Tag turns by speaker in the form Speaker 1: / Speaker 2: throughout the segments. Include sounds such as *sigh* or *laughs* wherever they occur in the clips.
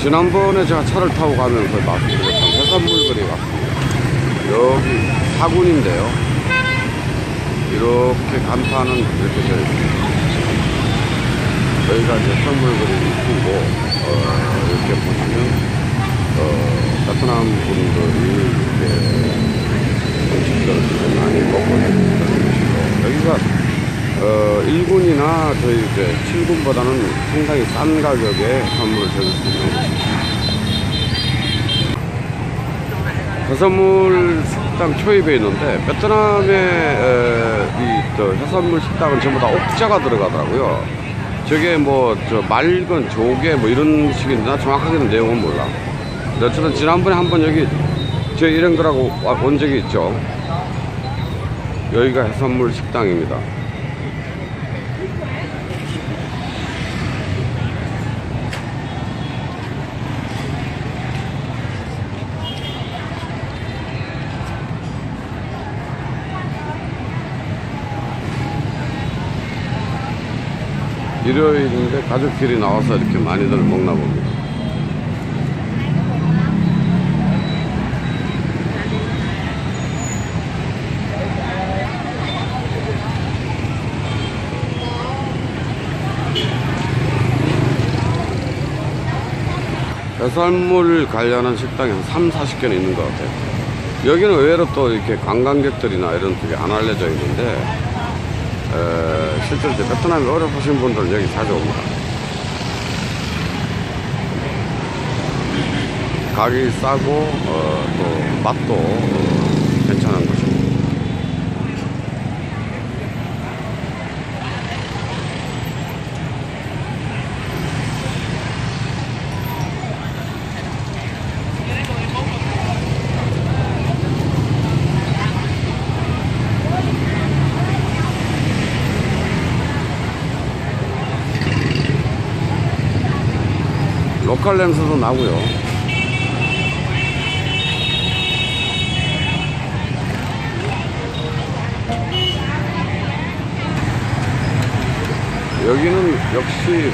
Speaker 1: 지난번에 제가 차를 타고 가면서 말씀드렸던 해산물거리 왔습니다. 여기 사군인데요. 이렇게 간판은 이렇게 되어 있습니다. 저희가 이제 해산물거리 입구고, 어, 이렇게 보시면, 어, 베트남 분들이 이렇게 음식들을 좀 많이 먹고 있는 곳이고, 여기가 어, 1군이나 저희 이제 7군보다는 상당히 싼 가격에 선물을 드릴 수 있는 곳입니다. 해산물 식당 초입에 있는데 베트남의 에, 이저 해산물 식당은 전부 다 옥자가 들어가더라고요. 저게 뭐 저 맑은 조개 뭐 이런 식인데 나 정확하게는 내용은 몰라. 어쨌든 지난번에 한번 여기 저 이런 거라고 와- 온 적이 있죠. 여기가 해산물 식당입니다. 일요일인데 가족끼리 나와서 이렇게 많이들 먹나 봅니다. 해산물 관련한 식당이 한 3, 40개는 있는 것 같아요. 여기는 의외로 또 이렇게 관광객들이나 이런 쪽에 안 알려져 있는데, 에, 실제로 이제 베트남에 오래 사신 분들은 여기 자주 옵니다. 가격이 싸고, 어, 또 맛도 어, 괜찮은 곳 로컬 냄새도 나고요. 여기는 역시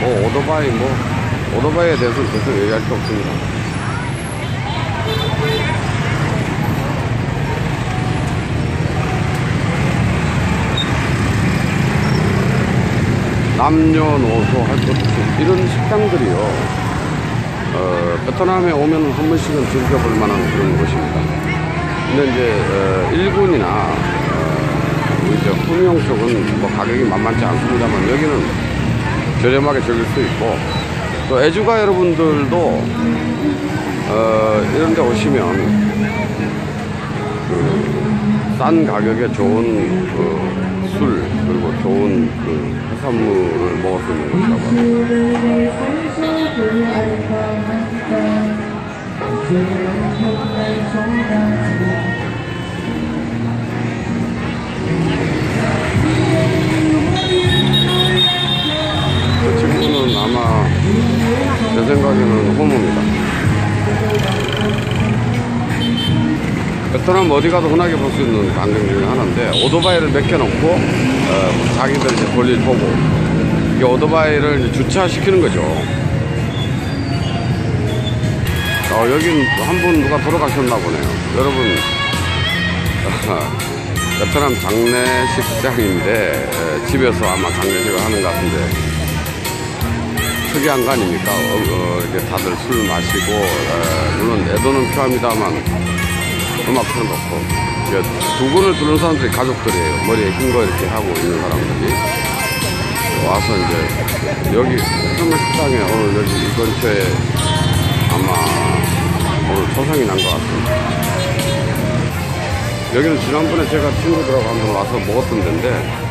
Speaker 1: 뭐 오토바이 뭐 오토바이에 대해서는 계속 얘기할 게 없습니다. 남녀노소 할 것 없이 이런 식당들이요. 어, 베트남에 오면 한 번씩은 즐겨볼 만한 그런 곳입니다. 근데 이제 어, 일본이나 어, 이제 후명 쪽은 뭐 가격이 만만치 않습니다만 여기는 저렴하게 즐길 수 있고 또 애주가 여러분들도 어, 이런 데 오시면 그 싼 가격에 좋은 그 술 그리고 좋은 그 해산물을 먹을 수 있는 곳이라고 합니다. 베트남 어디 가도 흔하게 볼 수 있는 광경 중에 하나인데 오토바이를 몇개 놓고 어, 자기들 이제 볼일 보고 이 오토바이를 주차시키는 거죠. 어, 여긴 한 분 누가 돌아가셨나 보네요. 여러분 *laughs* 베트남 장례식장인데 에, 집에서 아마 장례식을 하는 것 같은데 특이한 거 아닙니까? 어, 어, 이렇게 다들 술 마시고 에, 물론 애도는 필요합니다만 음악 틀어놓고 이게 두 분을 두른 사람들이 가족들이에요. 머리에 흰 거 이렇게 하고 있는 사람들이 와서 이제 여기 선물 식당에 오늘 여기 이 근처에 아마 오늘 초상이 난 것 같습니다. 여기는 지난번에 제가 친구들하고 한번 와서 먹었던 데인데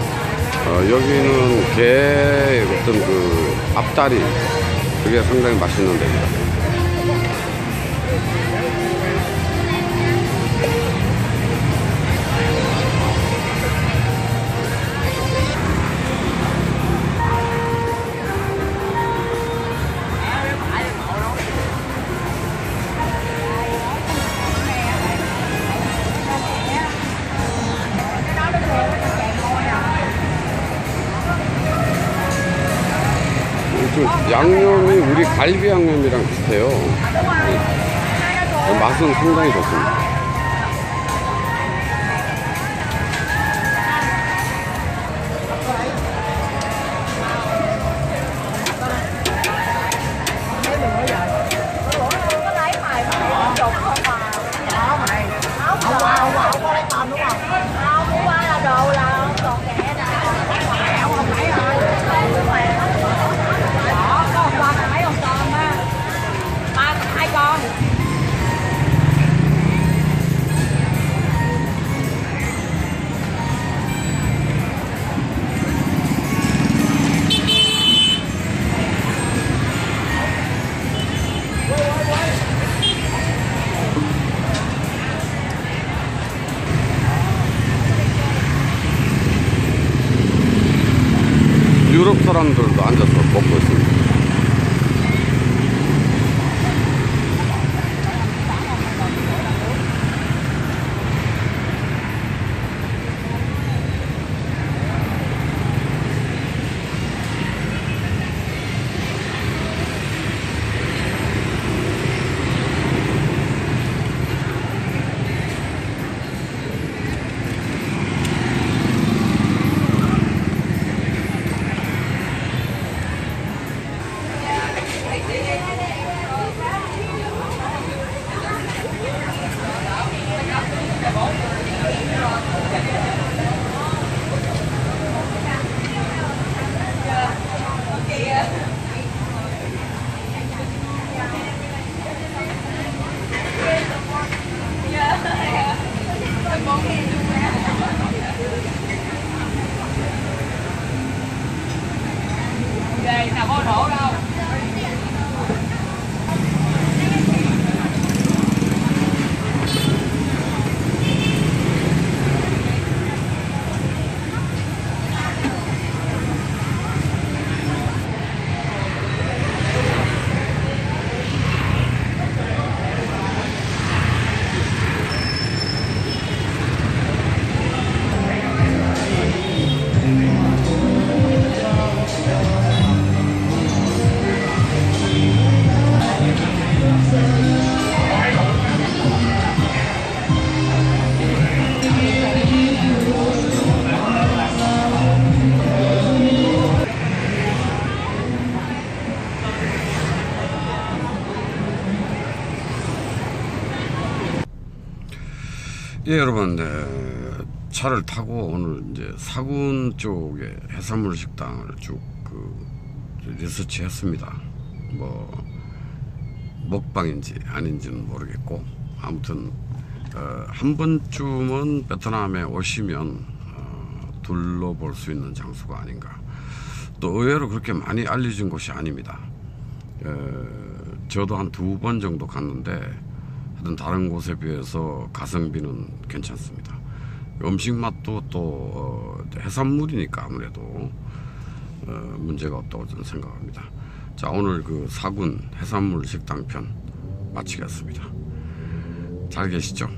Speaker 1: 어, 여기는 게 어떤 그 앞다리 그게 상당히 맛있는 데입니다. 양념이 우리 갈비 양념이랑 비슷해요. 네. 맛은 상당히 좋습니다. 사람들도 앉아서 먹고 있습니다. 예, 여러분, 네, 차를 타고 오늘 이제 사군 쪽에 해산물 식당을 쭉 그 리서치 했습니다. 뭐, 먹방인지 아닌지는 모르겠고, 아무튼, 어, 한 번쯤은 베트남에 오시면, 어, 둘러볼 수 있는 장소가 아닌가. 또 의외로 그렇게 많이 알려진 곳이 아닙니다. 어, 저도 한 두 번 정도 갔는데 하여튼 다른 곳에 비해서 가성비는 괜찮습니다. 음식 맛도 또 어, 해산물이니까 아무래도 어, 문제가 없다고 저는 생각합니다. 자 오늘 그 사군 해산물 식당 편 마치겠습니다. 잘 계시죠?